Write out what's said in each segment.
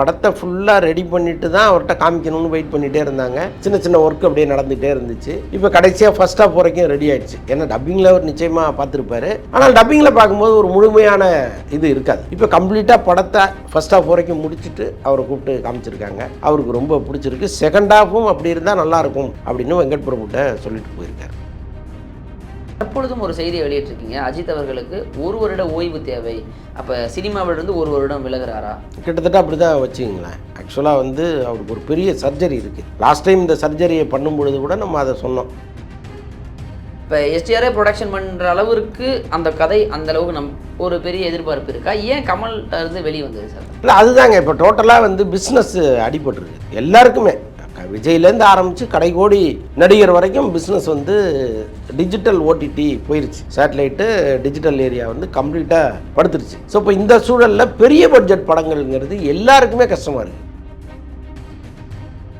படத்தை ஃபுல்லாக ரெடி பண்ணிட்டு தான் அவர்கிட்ட காமிக்கணும்னு வெயிட் பண்ணிகிட்டே இருந்தாங்க. சின்ன சின்ன ஒர்க் அப்படியே நடந்துகிட்டே இருந்துச்சு. இப்போ கடைசியாக ஃபர்ஸ்ட் ஆஃப் வரைக்கும் ரெடி ஆயிடுச்சு. ஏன்னா டப்பிங்கில் அவர் நிச்சயமாக பார்த்துருப்பாரு. ஆனால் டப்பிங்கில் பார்க்கும்போது ஒரு முழுமையான இது இருக்காது. இப்போ கம்ப்ளீட்டாக படத்தை ஃபர்ஸ்ட் ஆஃப் வரைக்கும் முடிச்சுட்டு அவரை கூப்பிட்டு காமிச்சிருக்காங்க. அவருக்கு ரொம்ப பிடிச்சிருக்கு. செகண்ட் ஆஃபும் அப்படி இருந்தால் நல்லாயிருக்கும் அப்படின்னு வெங்கட் பிரபுட்ட சொல்லிட்டு போயிருக்காரு. தற்பொழுதும் ஒரு செய்தியை வெளியிட்டிருக்கீங்க. அஜித் அவர்களுக்கு ஒரு வருட ஓய்வு தேவை. அப்போ சினிமாவிலிருந்து ஒரு வருடம் விலகுறாரா? கிட்டத்தட்ட அப்படி தான் வச்சுங்களேன் ஆக்சுவலாக வந்து அவருக்கு ஒரு பெரிய சர்ஜரி இருக்குது லாஸ்ட் டைம் இந்த சர்ஜரியை பண்ணும் பொழுது கூட நம்ம அதை சொன்னோம். இப்போ எஸ்டிஆரே ப்ரொடக்ஷன் பண்ணுற அளவிற்கு அந்த கதை அந்த அளவுக்கு நம் ஒரு பெரிய எதிர்பார்ப்பு இருக்கா? ஏன் கமல்கிட்ட இருந்து வெளியே வந்தது சார்? இல்லை அதுதாங்க. இப்போ டோட்டலாக வந்து பிஸ்னஸ் அடிபட்டுருக்கு. எல்லாருக்குமே. விஜய்லேருந்து ஆரம்பித்து கடைகோடி நடிகர் வரைக்கும் பிஸ்னஸ் வந்து டிஜிட்டல் ஓடிடி போயிருச்சு. சேட்டலைட்டு டிஜிட்டல் ஏரியா வந்து கம்ப்ளீட்டாக படுத்துருச்சு. ஸோ இப்போ இந்த சூழலில் பெரிய பட்ஜெட் படங்கள்ங்கிறது எல்லாருக்குமே கஷ்டமாக இருக்குது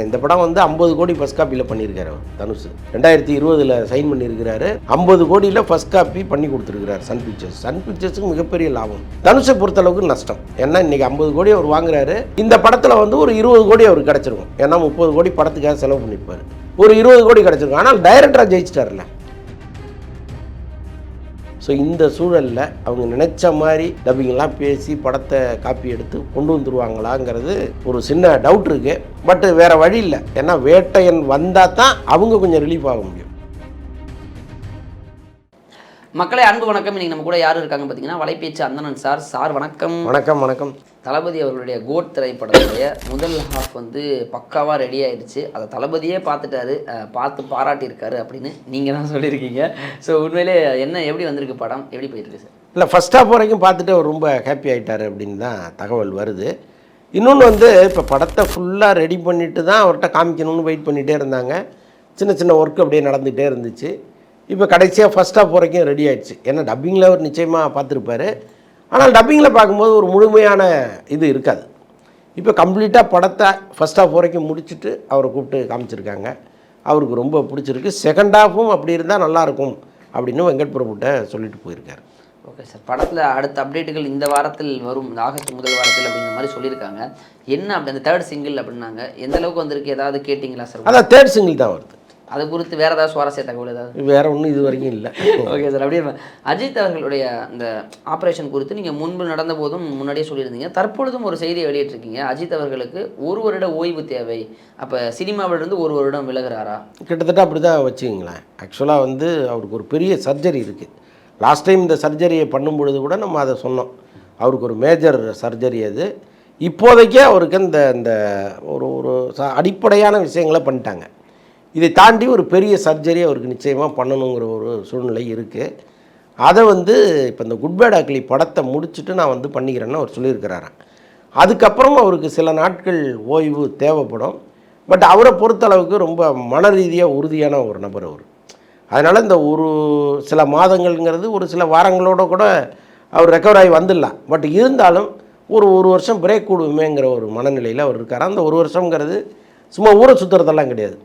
இந்த படம் வந்து ஐம்பது கோடி ஃபர்ஸ்ட் காப்பியில் பண்ணியிருக்காரு தனுஷ். ரெண்டாயிரத்தி இருபதில் சைன் பண்ணியிருக்கிறாரு. ஐம்பது கோடியில் ஃபர்ஸ்ட் காப்பி பண்ணி கொடுத்துருக்கிறார் சன் பிக்சர்ஸ் சன் பிக்சர்ஸுக்கு மிகப்பெரிய லாபம். தனுஷை பொறுத்தளவுக்கு நஷ்டம். ஏன்னா இன்றைக்கி ஐம்பது கோடி அவர் வாங்குறாரு. இந்த படத்தில் வந்து ஒரு இருபது கோடி அவருக்கு கிடச்சிருக்கும். ஏன்னா முப்பது கோடி படத்துக்காக செலவு பண்ணியிருப்பார். ஒரு இருபது கோடி கிடச்சிருக்கும். ஆனால் டைரக்டராக ஜெயிச்சிட்டார்ல ஸோ இந்த சூழலில் அவங்க நினச்ச மாதிரி டப்பிங்லாம் பேசி படத்தை காப்பி எடுத்து கொண்டு வந்துருவாங்களாங்கிறது ஒரு சின்ன டவுட் இருக்குது பட் வேறு வழி இல்லை. ஏன்னா வேட்டையன் வந்தால் தான் அவங்க கொஞ்சம் ரிலீஃப் ஆக முடியும். மக்களே அன்பு வணக்கம். இன்னைக்கு நம்ம கூட யார் இருக்காங்க பார்த்தீங்கன்னா வலைபேச்சு அந்தணன் சார். சார் வணக்கம். வணக்கம் வணக்கம். தளபதி அவர்களுடைய கோட் திரைப்படத்துடைய முதல் ஹாஃப் வந்து பக்காவாக ரெடி ஆயிடுச்சு. அதை தளபதியே பார்த்துட்டாரு. பார்த்து பாராட்டியிருக்காரு அப்படின்னு நீங்கள் தான் சொல்லியிருக்கீங்க. ஸோ உண்மையிலே என்ன எப்படி வந்திருக்கு படம்? எப்படி போயிட்டு இருக்கு சார்? இல்லை ஃபர்ஸ்ட் ஹாஃப் வரைக்கும் பார்த்துட்டு அவர் ரொம்ப ஹாப்பி ஆயிட்டாரு அப்படின்னு தான் தகவல் வருது. இன்னொன்று வந்து இப்போ படத்தை ஃபுல்லாக ரெடி பண்ணிட்டு தான் அவர்கிட்ட காமிக்கணும்னு வெயிட் பண்ணிகிட்டே இருந்தாங்க. சின்ன சின்ன ஒர்க் அப்படியே நடந்துகிட்டே இருந்துச்சு. இப்போ கடைசியாக ஃபர்ஸ்ட் ஹாஃப் வரைக்கும் ரெடி ஆயிடுச்சு. ஏன்னா டப்பிங்கில் அவர் நிச்சயமாக பார்த்துருப்பாரு. ஆனால் டப்பிங்கில் பார்க்கும்போது ஒரு முழுமையான இது இருக்காது. இப்போ கம்ப்ளீட்டாக படத்தை ஃபர்ஸ்ட் ஹாஃப் வரைக்கும் முடிச்சுட்டு அவரை கூப்பிட்டு காமிச்சிருக்காங்க. அவருக்கு ரொம்ப பிடிச்சிருக்கு. செகண்ட் ஹாஃபும் அப்படி இருந்தால் நல்லாயிருக்கும் அப்படின்னு வெங்கட் பிரபுட்ட சொல்லிட்டு போயிருக்காரு. ஓகே சார் படத்தில் அடுத்த அப்டேட்டுகள் இந்த வாரத்தில் வரும். இந்த ஆகஸ்ட் முதல் வாரத்தில் அப்படிங்கிற மாதிரி சொல்லியிருக்காங்க. என்ன அப்படி அந்த தேர்ட் சிங்கிள் அப்படின்னாங்க? எந்த அளவுக்கு வந்திருக்கு? ஏதாவது கேட்டிங்களா சார் அதான் தேர்ட் சிங்கிள் தான் வருது. அது குறித்து வேறு ஏதாவது சுவாரஸ்ய தகவல் ஏதாவது? வேற ஒன்றும் இது வரைக்கும் இல்லை. ஓகே சார் அப்படியே அஜித் அவர்களுடைய அந்த ஆப்ரேஷன் குறித்து நீங்கள் முன்பு நடந்த போதும் முன்னாடியே சொல்லியிருந்தீங்க. தற்பொழுதும் ஒரு செய்தியை வெளியிட்டிருக்கீங்க. அஜித் அவர்களுக்கு ஒரு வருட ஓய்வு தேவை. அப்போ சினிமாவிலிருந்து ஒரு வருடம் விலகுறாரா? கிட்டத்தட்ட அப்படி தான் வச்சுங்களேன் ஆக்சுவலாக வந்து அவருக்கு ஒரு பெரிய சர்ஜரி இருக்குது லாஸ்ட் டைம் இந்த சர்ஜரியை பண்ணும் பொழுது கூட நம்ம அதை சொன்னோம். அவருக்கு ஒரு மேஜர் சர்ஜரி அது. இப்போதைக்கே அவருக்கு இந்த இந்த ஒரு ஒரு அடிப்படையான விஷயங்களை பண்ணிட்டாங்க. இதை தாண்டி ஒரு பெரிய சர்ஜரி அவருக்கு நிச்சயமாக பண்ணணுங்கிற ஒரு சூழ்நிலை இருக்குது அதை வந்து இப்போ இந்த குட்பேட் அக்லி படத்தை முடிச்சுட்டு நான் வந்து பண்ணிக்கிறேன்னு அவர் சொல்லியிருக்கிறாராம் அதுக்கப்புறம் அவருக்கு சில நாட்கள் ஓய்வு தேவைப்படும். பட் அவரை பொறுத்தளவுக்கு ரொம்ப மன ரீதியாக உறுதியான ஒரு நபர் அவர். அதனால் இந்த ஒரு சில மாதங்கள்ங்கிறது ஒரு சில வாரங்களோட கூட அவர் ரெக்கவர் ஆகி வந்துடலாம் பட் இருந்தாலும் ஒரு ஒரு வருஷம் பிரேக் கூடுமேங்கிற ஒரு மனநிலையில் அவர் இருக்கார். அந்த ஒரு வருஷங்கிறது சும்மா ஊரை சுற்றுறதெல்லாம் கிடையாது.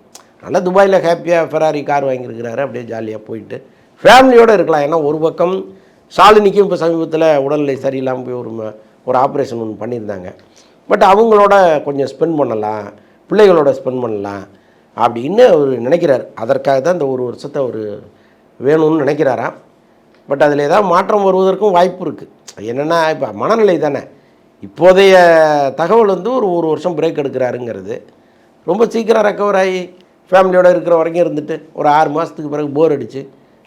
அதனால் துபாயில் ஹாப்பியாக ஃபெராரி கார் வாங்கியிருக்கிறாரு. அப்படியே ஜாலியாக போயிட்டு ஃபேமிலியோடு இருக்கலாம். ஏன்னா ஒரு பக்கம் ஷாலினிக்கும் இப்போ சமீபத்தில் உடல்நிலை சரியில்லாமல் போய் ஒரு ஒரு ஆப்ரேஷன் ஒன்று பண்ணியிருந்தாங்க. பட் அவங்களோட கொஞ்சம் ஸ்பெண்ட் பண்ணலாம். பிள்ளைகளோட ஸ்பெண்ட் பண்ணலாம். அப்படின்னு அவர் நினைக்கிறார். அதற்காக தான் இந்த ஒரு வருஷத்தை அவர் வேணும்னு நினைக்கிறாராம் பட் அதில் ஏதாவது மாற்றம் வருவதற்கும் வாய்ப்பு இருக்குது என்னென்னா இப்போ மனநிலை தானே. இப்போதைய தகவல் வந்து ஒரு ஒரு வருஷம் பிரேக் எடுக்கிறாருங்கிறது. ரொம்ப சீக்கிரம் ரெக்கவர் ஆகி ஃபேமிலியோட இருக்கிற வரைக்கும் இருந்துட்டு ஒரு ஆறு மாதத்துக்கு பிறகு போர் அடிச்சு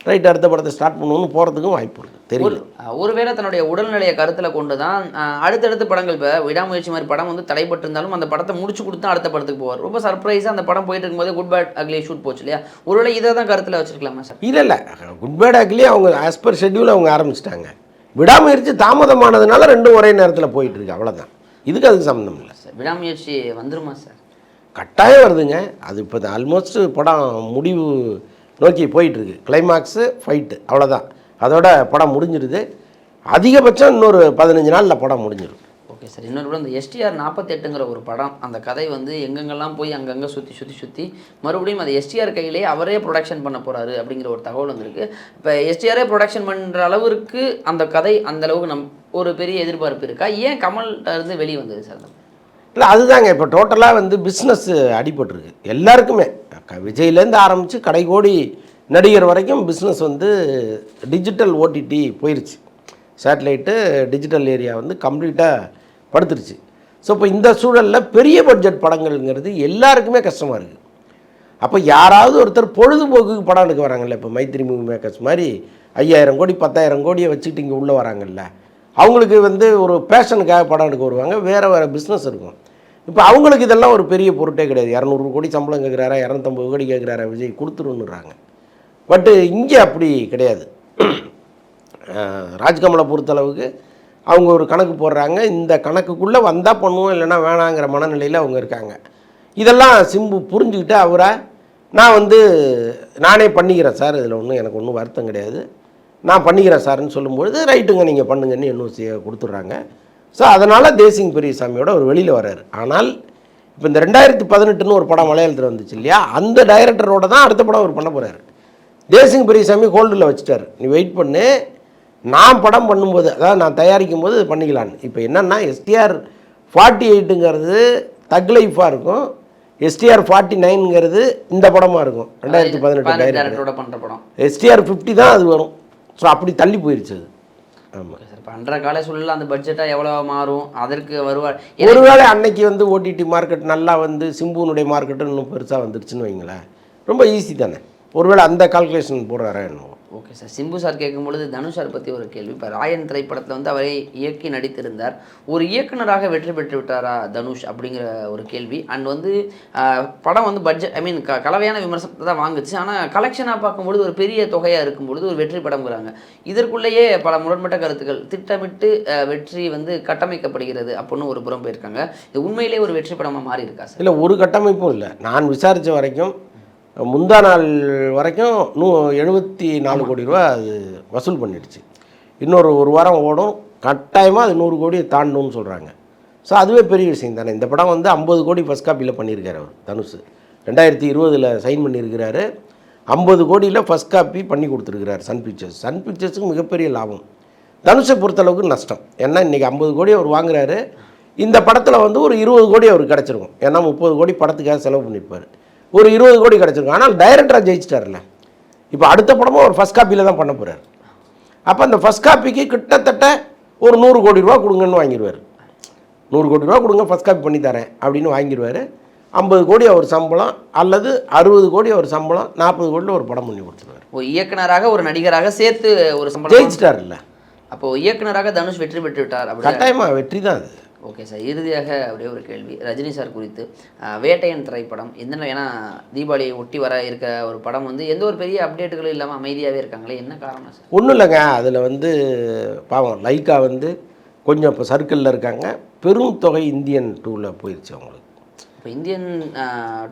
ரைட் அடுத்த படத்தை ஸ்டார்ட் பண்ணணும்னு போகிறதுக்கும் வாய்ப்பு இருக்குது அஹ், ஒருவேளை தன்னுடைய உடல்நிலையை கருத்தில் கொண்டு தான் அடுத்தடுத்த படங்கள் இப்போ விடாமுயற்சி மாதிரி படம் வந்து தடைப்பட்டிருந்தாலும் அந்த படத்தை முடிச்சு கொடுத்து அடுத்த படத்துக்கு போவார். ரொம்ப சர்ப்ரைஸாக அந்த படம் போயிட்டு இருக்கும்போது குட் பேட் அக்லி ஷூட் போச்சு இல்லையா? ஒருவேளை இதை தான் கருத்தில் வச்சிருக்கலாமா சார் இல்லை இல்லை. குட் பேட் ஆக்லேயே அவங்க ஆஸ் பர் ஷெட்யூல் அவங்க ஆரம்பிச்சிட்டாங்க. விடாமுயற்சி தாமதமானதுனால ரெண்டும் ஒரே நேரத்தில் போயிட்டு இருக்கு. அவ்வளோதான் இதுக்கு அதுக்கு சம்மந்தம் இல்லை. சார் விடாமுயற்சி வந்துருமா சார் கட்டாயம் வருதுங்க. அது இப்போ ஆல்மோஸ்ட் படம் முடிவு நோக்கி போயிட்டுருக்கு. கிளைமாக்ஸு ஃபைட்டு அவ்வளோதான் அதோட படம் முடிஞ்சிடுது அதிகபட்சம் இன்னொரு பதினஞ்சு நாளில் படம் முடிஞ்சிடும் ஓகே சார் இன்னொரு கூட இந்த எஸ்டிஆர் நாற்பத்தெட்டுங்கிற ஒரு படம் அந்த கதை வந்து எங்கெங்கெல்லாம் போய் அங்கங்கே சுற்றி சுற்றி சுற்றி மறுபடியும் அதை எஸ்டிஆர் கையிலேயே அவரே ப்ரொடக்ஷன் பண்ண போகிறாரு அப்படிங்கிற ஒரு தகவல் வந்திருக்கு. இப்போ எஸ்டிஆரே ப்ரொடக்ஷன் பண்ணுற அளவிற்கு அந்த கதை அந்த அளவுக்கு நம் ஒரு பெரிய எதிர்பார்ப்பு இருக்கா? ஏன் கமல்கிட்ட இருந்து வெளியே வந்தது சார் இல்லை அதுதாங்க. இப்போ டோட்டலாக வந்து பிஸ்னஸ் அடிபட்டுருக்கு. எல்லாருக்குமே. க- விஜய்லேருந்து ஆரம்பித்து கடைகோடி நடிகர் வரைக்கும் பிஸ்னஸ் வந்து டிஜிட்டல் ஓடிடி போயிருச்சு. சேட்டலைட்டு டிஜிட்டல் ஏரியா வந்து கம்ப்ளீட்டாக படுத்துருச்சு. ஸோ இப்போ இந்த சூழலில் பெரிய பட்ஜெட் படங்கள்ங்கிறது எல்லாருக்குமே கஷ்டமாக இருக்குது அப்போ யாராவது ஒருத்தர் பொழுதுபோக்குக்கு படம் எடுக்க வராங்கல்ல இப்போ மைத்ரி மூவி மேக்கர்ஸ் மாதிரி ஐயாயிரம் கோடி பத்தாயிரம் கோடியை வச்சுக்கிட்டு இங்கே உள்ளே வராங்கல்ல அவங்களுக்கு வந்து ஒரு பேஷனுக்காக படம் எடுக்க வருவாங்க வேறு வேறு பிஸ்னஸ் இருக்கும். இப்போ அவங்களுக்கு இதெல்லாம் ஒரு பெரிய பொருட்டே கிடையாது. இரநூறு கோடி சம்பளம் கேட்குறாரா இரநூத்தம்பது கோடி கேட்குறாரா விஜய் கொடுத்துருன்னுறாங்க. பட்டு இங்கே அப்படி கிடையாது. ராஜ்கமலை பொறுத்தளவுக்கு அவங்க ஒரு கணக்கு போடுறாங்க. இந்த கணக்குக்குள்ளே வந்தால் பண்ணுவோம் இல்லைன்னா வேணாங்கிற மனநிலையில் அவங்க இருக்காங்க. இதெல்லாம் சிம்பு புரிஞ்சுக்கிட்டு அவரை நான் வந்து நானே பண்ணிக்கிறேன் சார் இதில் ஒன்றும் எனக்கு ஒன்றும் வருத்தம் கிடையாது. நான் பண்ணிக்கிறேன் சார்னு சொல்லும்பொழுது ரைட்டுங்க நீங்கள் பண்ணுங்கன்னு இன்னும் கொடுத்துட்றாங்க. ஸோ அதனால் தேசிங் பெரியசாமியோட அவர் வெளியில் வர்றாரு. ஆனால் இப்போ இந்த ரெண்டாயிரத்தி பதினெட்டுன்னு ஒரு படம் மலையாளத்தில் வந்துச்சு இல்லையா? அந்த டைரக்டரோட தான் அடுத்த படம் அவர் பண்ண போகிறாரு தேசிங் பெரியசாமி ஹோல்டில் வச்சுட்டார். நீ வெயிட் பண்ணு. நான் படம் பண்ணும்போது அதாவது நான் தயாரிக்கும் போது பண்ணிக்கலான்னு. இப்போ என்னென்னா எஸ்டிஆர் ஃபார்ட்டி எயிட்டுங்கிறது தக் லைஃபாக இருக்கும். எஸ்டிஆர் ஃபார்ட்டி நைனுங்கிறது இந்த படமாக இருக்கும். ரெண்டாயிரத்தி பதினெட்டு டைரக்டர் டேரக்டரோட பண்ணுற படம். எஸ்டிஆர் ஃபிஃப்டி தான் அது வரும். ஸோ அப்படி தள்ளி போயிருச்சு அது. ஆமாம் சார் இப்போ அன்றைய கால சூழலில் அந்த பட்ஜெட்டாக எவ்வளோ மாறும். அதற்கு வருவார் ஒருவேளை அன்னைக்கு வந்து ஓடிடி மார்க்கெட் நல்லா வந்து சிம்புனுடைய மார்க்கெட்டு இன்னும் பெருசாக வந்துருச்சுன்னு வைங்களேன். ரொம்ப ஈஸி தானே. ஒருவேளை அந்த கால்குலேஷன் போடுறாரா என்னவோ. ஓகே சார் சிம்பு சார் கேட்கும்பொழுது தனுஷ் சார் பற்றி ஒரு கேள்வி. இப்போ ராயன் திரைப்படத்தில் வந்து அவரை இயக்கி நடித்திருந்தார். ஒரு இயக்குனராக வெற்றி பெற்று விட்டாரா தனுஷ் அப்படிங்கிற ஒரு கேள்வி. அண்ட் வந்து படம் வந்து பட்ஜெட் ஐ மீன் க கலவையான விமர்சனத்தை தான் வாங்குச்சு. ஆனால் கலெக்ஷனாக பார்க்கும்பொழுது ஒரு பெரிய தொகையாக இருக்கும்பொழுது ஒரு வெற்றி படம்ங்கிறாங்க. இதற்குள்ளேயே பல முரண்பட்ட கருத்துக்கள் திட்டமிட்டு வெற்றி வந்து கட்டமைக்கப்படுகிறது அப்படின்னு ஒரு புறம் போயிருக்காங்க. இது உண்மையிலேயே ஒரு வெற்றி படமாக மாறி இருக்கா சார் இல்லை ஒரு கட்டமைப்பும் இல்லை. நான் விசாரித்த வரைக்கும் முந்தா நாள் வரைக்கும் நூ எழுபத்தி நாலு கோடி ரூபா அது வசூல் பண்ணிடுச்சு. இன்னொரு ஒரு வாரம் ஓடும். கட்டாயமாக அது நூறு கோடியை தாண்டணும்னு சொல்கிறாங்க ஸோ அதுவே பெரிய விஷயம் தானே. இந்த படம் வந்து ஐம்பது கோடி ஃபஸ்ட் காப்பியில் பண்ணியிருக்காரு அவர் தனுஷ். ரெண்டாயிரத்தி இருபதில் சைன் பண்ணியிருக்கிறாரு. ஐம்பது கோடியில் ஃபஸ்ட் காப்பி பண்ணி கொடுத்துருக்கிறார் சன் பிக்சர்ஸ் சன் பிக்சர்ஸுக்கு மிகப்பெரிய லாபம். தனுஷை பொறுத்தளவுக்கு நஷ்டம். ஏன்னா இன்றைக்கி ஐம்பது கோடி அவர் வாங்குறாரு. இந்த படத்தில் வந்து ஒரு இருபது கோடி அவருக்கு கிடச்சிருக்கும். ஏன்னா முப்பது கோடி படத்துக்காக செலவு பண்ணியிருப்பார். ஒரு இருபது கோடி கிடச்சிருக்கும் ஆனால் டைரக்டராக ஜெயிச்சிட்டார்ல இப்போ அடுத்த படமும் ஒரு ஃபஸ்ட் காப்பியில் தான் பண்ண போகிறார் அப்போ அந்த ஃபஸ்ட் காப்பிக்கு கிட்டத்தட்ட ஒரு நூறு கோடி ரூபா கொடுங்கன்னு வாங்கிடுவார் நூறு கோடி ரூபா கொடுங்க ஃபஸ்ட் காப்பி பண்ணி தரேன் அப்படின்னு வாங்கிடுவார் ஐம்பது கோடி அவர் சம்பளம் அல்லது அறுபது கோடி அவர் சம்பளம் நாற்பது கோடியில் ஒரு படம் பண்ணி கொடுத்துருவார். ஒரு இயக்குனராக ஒரு நடிகராக சேர்த்து ஒரு சம்பளம் ஜெயிச்சிட்டார்ல அப்போ இயக்குனராக தனுஷ் வெற்றி பெற்று விட்டார் கட்டாயமாக வெற்றி தான் அது. ஓகே சார் இறுதியாக அப்படியே ஒரு கேள்வி. ரஜினி சார் குறித்து வேட்டையன் திரைப்படம் என்ன ஏன்னா தீபாவளியை ஒட்டி வர இருக்க ஒரு படம் வந்து எந்த ஒரு பெரிய அப்டேட்டுகளும் இல்லாமல் அமைதியாகவே இருக்காங்களே என்ன காரணம் சார்? ஒன்றும் இல்லைங்க. அதில் வந்து பாவம் லைக்கா வந்து கொஞ்சம் இப்போ சர்க்கிளில் இருக்காங்க. பெரும் தொகை இந்தியன் டூவில் போயிடுச்சு அவங்களுக்கு. இப்போ இந்தியன்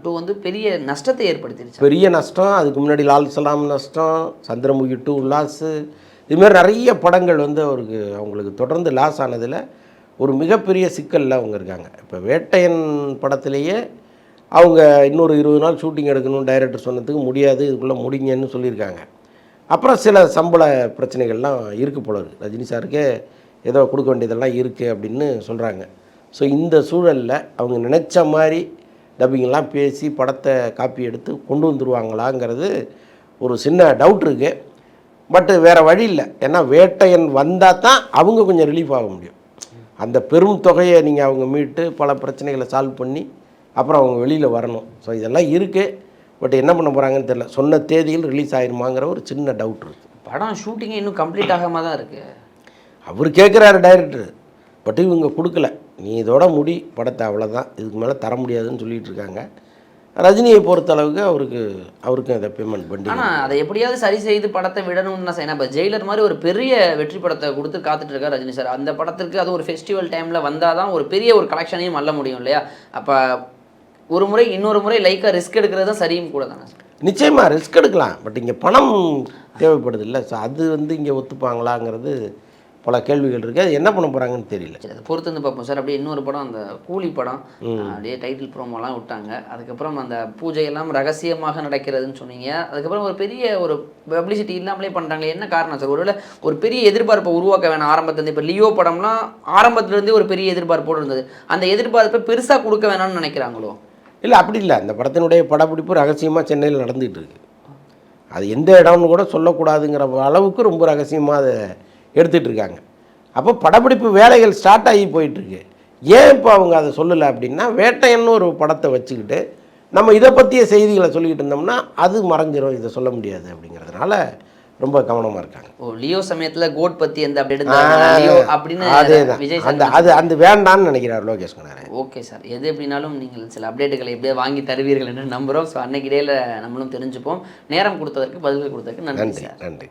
டூ வந்து பெரிய நஷ்டத்தை ஏற்படுத்திருச்சு. பெரிய நஷ்டம் அதுக்கு முன்னாடி லால் சலாம் நஷ்டம் சந்திரமுகி டூ லாஸு. இதுமாரி நிறைய படங்கள் வந்து அவருக்கு அவங்களுக்கு தொடர்ந்து லாஸ் ஆனதில் ஒரு மிகப்பெரிய சிக்கலில் அவங்க இருக்காங்க. இப்போ வேட்டையன் படத்திலேயே அவங்க இன்னொரு இருபது நாள் ஷூட்டிங் எடுக்கணும் டைரக்டர் சொன்னதுக்கு முடியாது இதுக்குள்ளே முடிங்கன்னு சொல்லியிருக்காங்க. அப்புறம் சில சம்பள பிரச்சனைகள்லாம் இருக்குது போல இருக்குது ரஜினி சாருக்கே ஏதோ கொடுக்க வேண்டியதெல்லாம் இருக்குது அப்படின்னு சொல்கிறாங்க ஸோ இந்த சூழலில் அவங்க நினச்ச மாதிரி டப்பிங்லாம் பேசி படத்தை காப்பி எடுத்து கொண்டு வந்துருவாங்களாங்கிறது ஒரு சின்ன டவுட் இருக்குது பட்டு வேறு வழி இல்லை. ஏன்னா வேட்டையன் வந்தால் தான் அவங்க கொஞ்சம் ரிலீஃப் ஆக முடியும். அந்த பெரும் தொகையை நீங்கள் அவங்க மீட்டு பல பிரச்சனைகளை சால்வ் பண்ணி அப்புறம் அவங்க வெளியில் வரணும். ஸோ இதெல்லாம் இருக்குது பட் என்ன பண்ண போகிறாங்கன்னு தெரியல. சொன்ன தேதியில் ரிலீஸ் ஆயிருமாங்கிற ஒரு சின்ன டவுட் இருக்குது படம் ஷூட்டிங்கே இன்னும் கம்ப்ளீட் ஆகாம தான் இருக்கு. அவர் கேட்குறாரு டைரக்டர் பட் இவங்க கொடுக்கல. நீ இதோட முடி படத்தை அவ்வளோதான் இதுக்கு மேலே தர முடியாதுன்னு சொல்லிட்டு இருக்காங்க. ரஜினியை பொறுத்த அளவுக்கு அவருக்கு அவருக்கும் அதை பேமெண்ட் பண்ணி ஆனால் அதை எப்படியாவது சரி செய்து படத்தை விடணும்னு நான் இப்போ ஜெயிலர் மாதிரி ஒரு பெரிய வெற்றி படத்தை கொடுத்து காத்துட்டு இருக்கார் ரஜினி சார். அந்த படத்திற்கு அது ஒரு ஃபெஸ்டிவல் டைமில் வந்தால் தான் ஒரு பெரிய ஒரு கலெக்ஷனையும் அள்ள முடியும் இல்லையா? அப்போ ஒரு முறை இன்னொரு முறை லைக்காக ரிஸ்க் எடுக்கிறது தான் சரியும் கூட தானே நிச்சயமாக ரிஸ்க் எடுக்கலாம். பட் இங்கே பணம் தேவைப்படுது இல்லை. ஸோ அது வந்து இங்கே ஒத்துப்பாங்களாங்கிறது பல கேள்விகள் இருக்குது அது என்ன பண்ண போகிறாங்கன்னு தெரியல. சரி அதை பொறுத்து வந்து பார்ப்போம். சார் அப்படியே இன்னொரு படம் அந்த கூலி படம். அப்படியே டைட்டில் ப்ரோமோலாம் விட்டாங்க. அதுக்கப்புறம் அந்த பூஜை எல்லாம் ரகசியமாக நடக்கிறதுன்னு சொன்னீங்க. அதுக்கப்புறம் ஒரு பெரிய ஒரு பப்ளிசிட்டி இல்லாமலே பண்ணுறாங்களே என்ன காரணம் சார்? ஒருவேளை ஒரு பெரிய எதிர்பார்ப்பை உருவாக்க வேணாம் ஆரம்பத்துலேருந்து. இப்போ லியோ படம்லாம் ஆரம்பத்துலேருந்தே ஒரு பெரிய எதிர்பார்ப்போடு இருந்தது. அந்த எதிர்பார்ப்பை பெருசாக கொடுக்க வேணாம்னு நினைக்கிறாங்களோ? இல்லை அப்படி இல்லை. அந்த படத்தினுடைய படப்பிடிப்பு ரகசியமாக சென்னையில் நடந்துகிட்டு இருக்கு. அது எந்த இடம்னு கூட சொல்லக்கூடாதுங்கிற அளவுக்கு ரொம்ப ரகசியமாக அதை எடுத்துகிட்டு இருக்காங்க அப்போ படப்பிடிப்பு வேலைகள் ஸ்டார்ட் ஆகி போயிட்டுருக்கு. ஏன் இப்போ அவங்க அதை சொல்லலை அப்படின்னா வேட்டையன்னு ஒரு படத்தை வச்சுக்கிட்டு நம்ம இதை பற்றிய செய்திகளை சொல்லிக்கிட்டு இருந்தோம்னா அது மறைஞ்சிரும் இதை சொல்ல முடியாது அப்படிங்கிறதுனால ரொம்ப கவனமாக இருக்காங்க. ஓ லியோ சமயத்தில் கோட் பற்றி எந்த அப்படி லியோ அப்படின்னு அதே தான் விஜய் அந்த அது அந்த வேண்டான்னு நினைக்கிறார் லோகேஷ் கனாரன் ஓகே சார். எது எப்படினாலும் நீங்கள் சில அப்டேட்டுகளை எப்படியே வாங்கி தருவீர்கள் என்று நம்புகிறோம் ஸோ அன்னைக்கு இடையில நம்மளும் தெரிஞ்சுப்போம். நேரம் கொடுத்ததற்கு பதில்கள் கொடுத்ததற்கு நன்றி நன்றி.